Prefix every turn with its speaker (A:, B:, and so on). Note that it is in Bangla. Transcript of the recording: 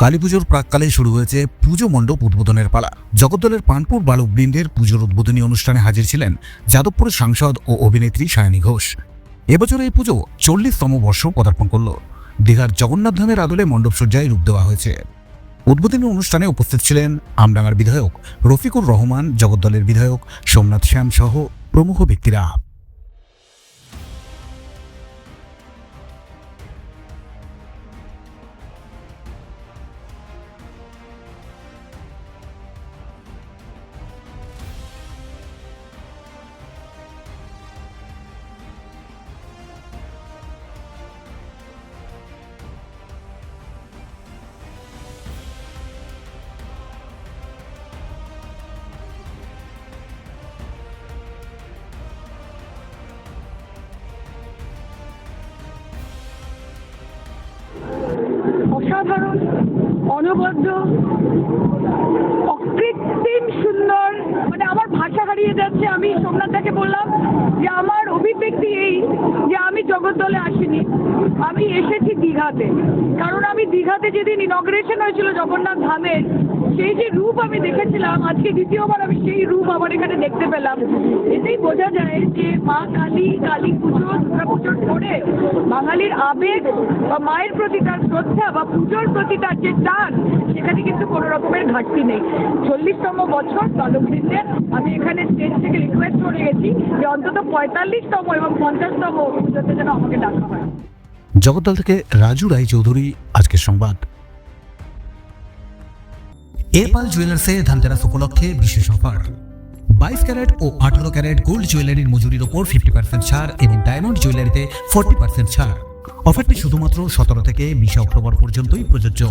A: কালী পুজোর প্রাককালে শুরু হয়েছে পুজো মণ্ডপ উদ্বোধনের পালা। জগদ্দলের পানপুর বালক বৃন্দের পুজোর উদ্বোধনী অনুষ্ঠানে হাজির ছিলেন যাদবপুরের সাংসদ ও অভিনেত্রী সায়নী ঘোষ। এবছর এই পুজো চল্লিশতম বর্ষ পদার্পণ করল। দীঘার জগন্নাথ ধামের আদলে মণ্ডপ সজ্জায় রূপ দেওয়া হয়েছে। উদ্বোধনী অনুষ্ঠানে উপস্থিত ছিলেন আমডাঙ্গার বিধায়ক রফিকুর রহমান, জগদ্দলের বিধায়ক সোমনাথ শ্যাম সহ প্রমুখ ব্যক্তিরা।
B: অসাধারণ, অনবদ্য, অকৃত্রিম সুন্দর। মানে আমার ভাষা হারিয়ে যাচ্ছে, আমি সোমনাথটাকে বললাম যে আমার অভিব্যক্তি এই যে আমি জগদ্দলে আসিনি, আমি এসেছি দীঘাতে। কারণ দীঘাতে যেদিন ইনগ্রেশন হয়েছিল জগন্নাথ ধামের, সেই যে রূপ আমি দেখেছিলাম, আজকে দ্বিতীয়বার আমি সেই রূপ আবার এখানে দেখতে পেলাম। এতেই বোঝা যায় যে মা কালী কালী পুজো, দুর্গা পুজোর পরে বাঙালির আবেগ বা মায়ের প্রতি তার শ্রদ্ধা বা পুজোর প্রতি তার যে টান, সেখানে কিন্তু কোনো রকমের ঘাটতি নেই। চল্লিশতম বছর বালকবৃন্দের আমি এখানে স্টেজ থেকে রিকোয়েস্ট করে গেছি যে অন্তত পঁয়তাল্লিশতম এবং পঞ্চাশতম পুজোতে যেন আমাকে ডাকা হয়।
A: জগদ্দল থেকে রাজু রায় চৌধুরী আজকের সংবাদ। এপাল জুয়েলার্সে ধানতেরাস উপলক্ষে বিশেষ অফার। বাইশ ক্যারেট ও আঠারো ক্যারেট গোল্ড জুয়েলারির মজুরির ওপর ফিফটি পার্সেন্ট ছাড় এবং ডায়মন্ড জুয়েলারিতে ফোরটি পার্সেন্ট ছাড়। অফারটি শুধুমাত্র সতেরো থেকে বিশে অক্টোবর পর্যন্তই প্রযোজ্য।